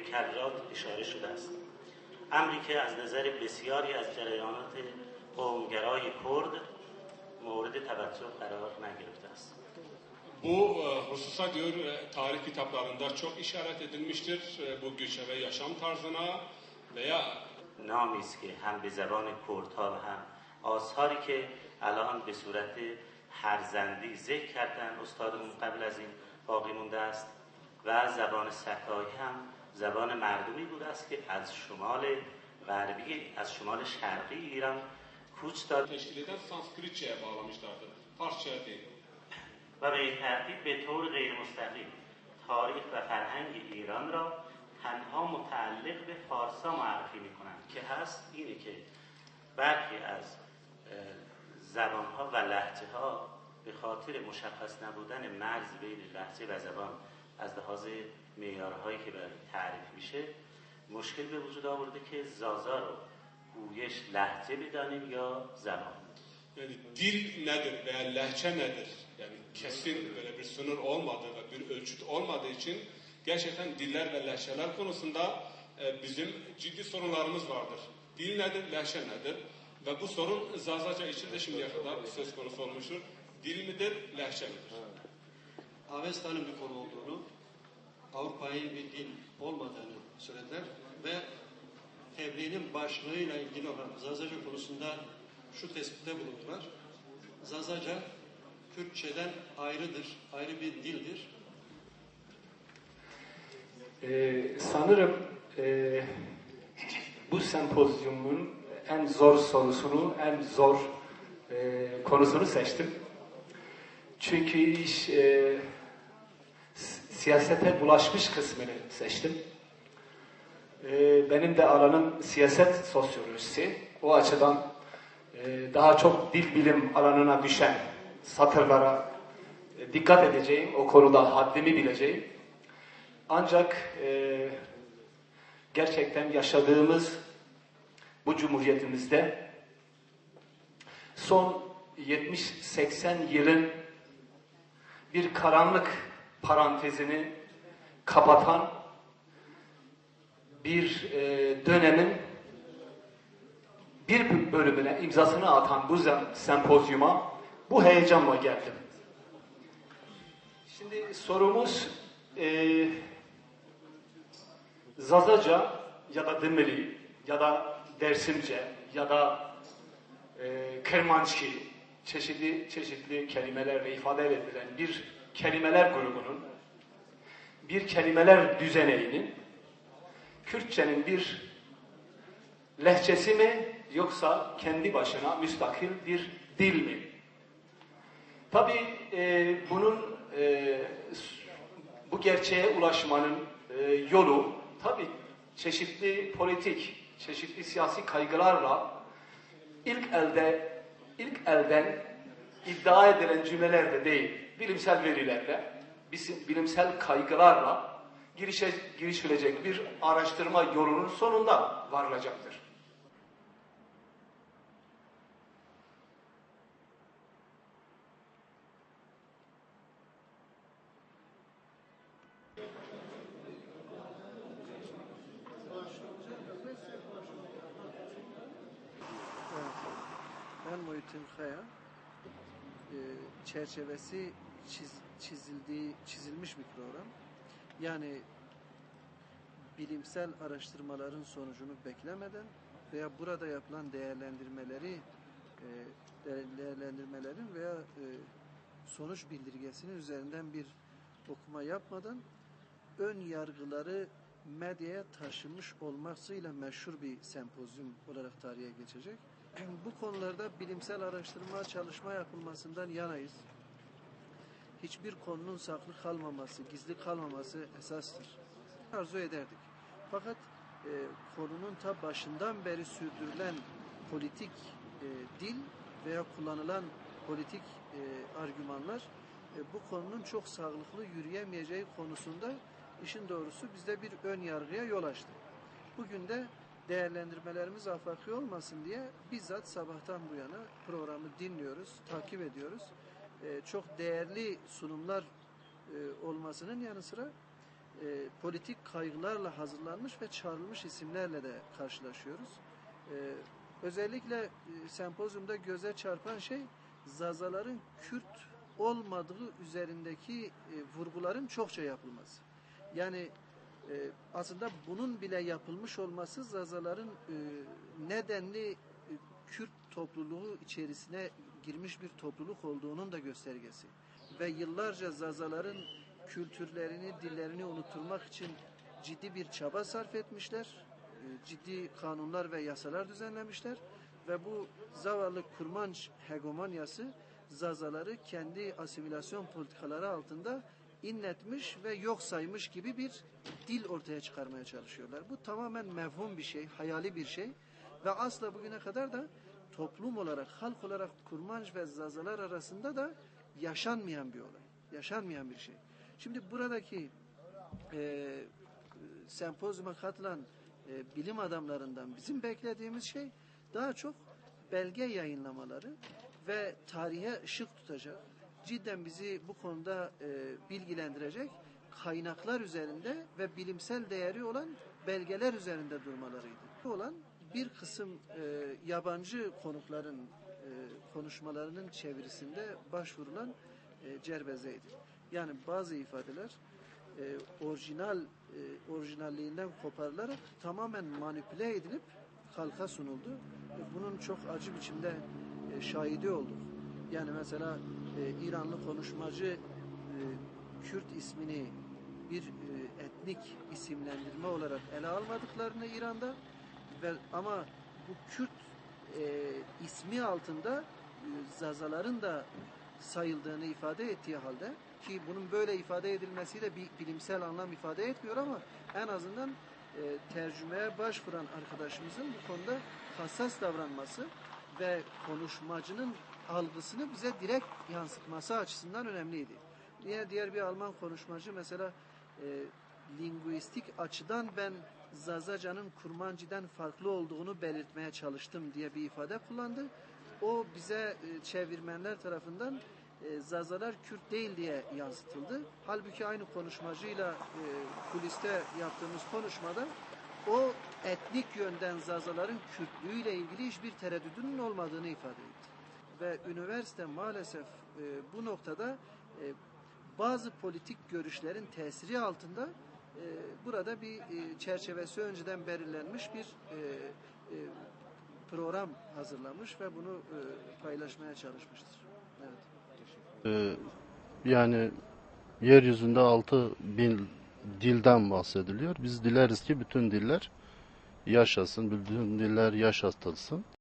به کرات اشاره شده است امری که از نظر بسیاری از جریانات قومگرای کرد مورد توجه قرار نگرفته است Bu hususa diyor tarih kitaplarında çok işaret edilmiştir. Bu göçebe yaşam tarzına veya نامی است که هم به زبان کردها و هم آثاری که الان به صورت هرزندی ذکر کردن استادمون قبل از این باقی مونده است و زبان سکایی هم زبان مردمی بوده است که از شمال غربی از شمال شرقی ایران کوچ داد teşkil eden Sanskritçe'ye bağlamışlardır. Farsça'ya değil. و به این ترتیب به طور غیر مستقیم تاریخ و فرهنگ ایران را تنها متعلق به فارسا معرفی می کنند که هست اینه که برخی از زبانها و لحجه ها به خاطر مشخص نبودن مرز بین لحجه و زبان از لحاظ معیارهایی که برای تعریف میشه مشکل به وجود آورده که زازا رو گویش لحجه بدانیم یا زبان Yani dil nedir veya lehçe nedir? Yani kesin böyle bir sınır olmadığı ve bir ölçüt olmadığı için gerçekten diller ve lehçeler konusunda e, bizim ciddi sorunlarımız vardır. Dil nedir, lehçe nedir? Ve bu sorun Zazaca için de şimdiye kadar söz konusu olmuştur. Dil midir, lehçe midir? Avesta'nın bir konu olduğunu, Avrupa'yı bir dil olmadığını söylediler ve tebliğinin başlığıyla ilgili olan Zazaca konusunda şu tespitte bulundular. Zazaca Kürtçeden ayrıdır, ayrı bir dildir. Ee, sanırım e, bu sempozyumun en zor sorusunu, en zor e, konusunu seçtim. Çünkü iş e, siyasete bulaşmış kısmını seçtim. E, benim de alanım siyaset sosyolojisi. O açıdan e, daha çok dil bilim alanına düşen satırlara e, dikkat edeceğim. O konuda haddimi bileceğim. Ancak e, gerçekten yaşadığımız bu cumhuriyetimizde son 70-80 yılın bir karanlık parantezini kapatan bir e, dönemin bir bölümüne imzasını atan bu sempozyuma bu heyecanla geldim. Şimdi sorumuz e, Zazaca ya da Dımeli ya da Dersimce ya da e, Kermanski çeşitli çeşitli kelimelerle ifade edilen bir kelimeler grubunun bir kelimeler düzeneyinin Kürtçenin bir lehçesi mi yoksa kendi başına müstakil bir dil mi? Tabi bunun e, bu gerçeğe ulaşmanın e, yolu tabi çeşitli politik, çeşitli siyasi kaygılarla ilk elde ilk elden iddia edilen cümleler de değil, bilimsel verilerle, bilimsel kaygılarla girişe, girişilecek bir araştırma yolunun sonunda varılacaktır. Ben Muhittin Kaya. Ee, çerçevesi çiz, çizildiği, çizilmiş bir program. Yani bilimsel araştırmaların sonucunu beklemeden veya burada yapılan değerlendirmeleri e, de- değerlendirmelerin veya e, sonuç bildirgesinin üzerinden bir okuma yapmadan ön yargıları medyaya taşımış olmasıyla meşhur bir sempozyum olarak tarihe geçecek. Bu konularda bilimsel araştırma, çalışma yapılmasından yanayız. Hiçbir konunun saklı kalmaması, gizli kalmaması esastır. Arzu ederdik. Fakat e, konunun ta başından beri sürdürülen politik e, dil veya kullanılan politik e, argümanlar e, bu konunun çok sağlıklı yürüyemeyeceği konusunda işin doğrusu bizde bir ön yargıya yol açtı. Bugün de değerlendirmelerimiz afaki olmasın diye bizzat sabahtan bu yana programı dinliyoruz, takip ediyoruz. Ee, çok değerli sunumlar e, olmasının yanı sıra e, e, politik kaygılarla hazırlanmış ve çağrılmış isimlerle de karşılaşıyoruz. E, özellikle e, sempozyumda göze çarpan şey Zazaların Kürt olmadığı üzerindeki e, vurguların çokça yapılması. Yani e, aslında bunun bile yapılmış olması Zazaların e, nedenli e, Kürt topluluğu içerisine girmiş bir topluluk olduğunun da göstergesi. Ve yıllarca Zazaların kültürlerini, dillerini unutturmak için ciddi bir çaba sarf etmişler. E, Ciddi kanunlar ve yasalar düzenlemişler. Ve bu zavallı kurmanç hegemonyası Zazaları kendi asimilasyon politikaları altında inletmiş ve yok saymış gibi bir dil ortaya çıkarmaya çalışıyorlar. Bu tamamen mevhum bir şey, hayali bir şey ve asla bugüne kadar da toplum olarak, halk olarak kurmanç ve zazalar arasında da yaşanmayan bir olay, yaşanmayan bir şey. Şimdi buradaki e, sempozyuma katılan e, bilim adamlarından bizim beklediğimiz şey daha çok belge yayınlamaları ve tarihe ışık tutacak, cidden bizi bu konuda e, bilgilendirecek kaynaklar üzerinde ve bilimsel değeri olan belgeler üzerinde durmalarıydı. Olan bir kısım e, yabancı konukların e, konuşmalarının çevirisinde başvurulan e, cerbezeydi. Yani bazı ifadeler e, orijinal e, orijinalliğinden koparılarak tamamen manipüle edilip halka sunuldu. E, bunun çok acı biçimde e, şahidi olduk. Yani mesela e, İranlı konuşmacı e, Kürt ismini bir e, etnik isimlendirme olarak ele almadıklarını İran'da ve ama bu Kürt e, ismi altında e, Zazaların da sayıldığını ifade ettiği halde ki bunun böyle ifade edilmesi de bir bilimsel anlam ifade etmiyor ama en azından e, tercümeye başvuran arkadaşımızın bu konuda hassas davranması ve konuşmacının algısını bize direkt yansıtması açısından önemliydi. Diğer diğer bir Alman konuşmacı mesela e, linguistik açıdan ben Zazaca'nın Kurmancı'dan farklı olduğunu belirtmeye çalıştım diye bir ifade kullandı. O bize e, çevirmenler tarafından e, Zazalar Kürt değil diye yansıtıldı. Halbuki aynı konuşmacıyla e, kuliste yaptığımız konuşmada o etnik yönden Zazaların Kürtlüğüyle ilgili hiçbir tereddüdünün olmadığını ifade etti. Ve üniversite maalesef bu noktada bazı politik görüşlerin tesiri altında e, burada bir e, çerçevesi önceden belirlenmiş bir e, e, program hazırlamış ve bunu paylaşmaya çalışmıştır. Evet. Ee, yani yeryüzünde 6 bin dilden bahsediliyor. Biz dileriz ki bütün diller yaşasın, bütün diller yaşatılsın.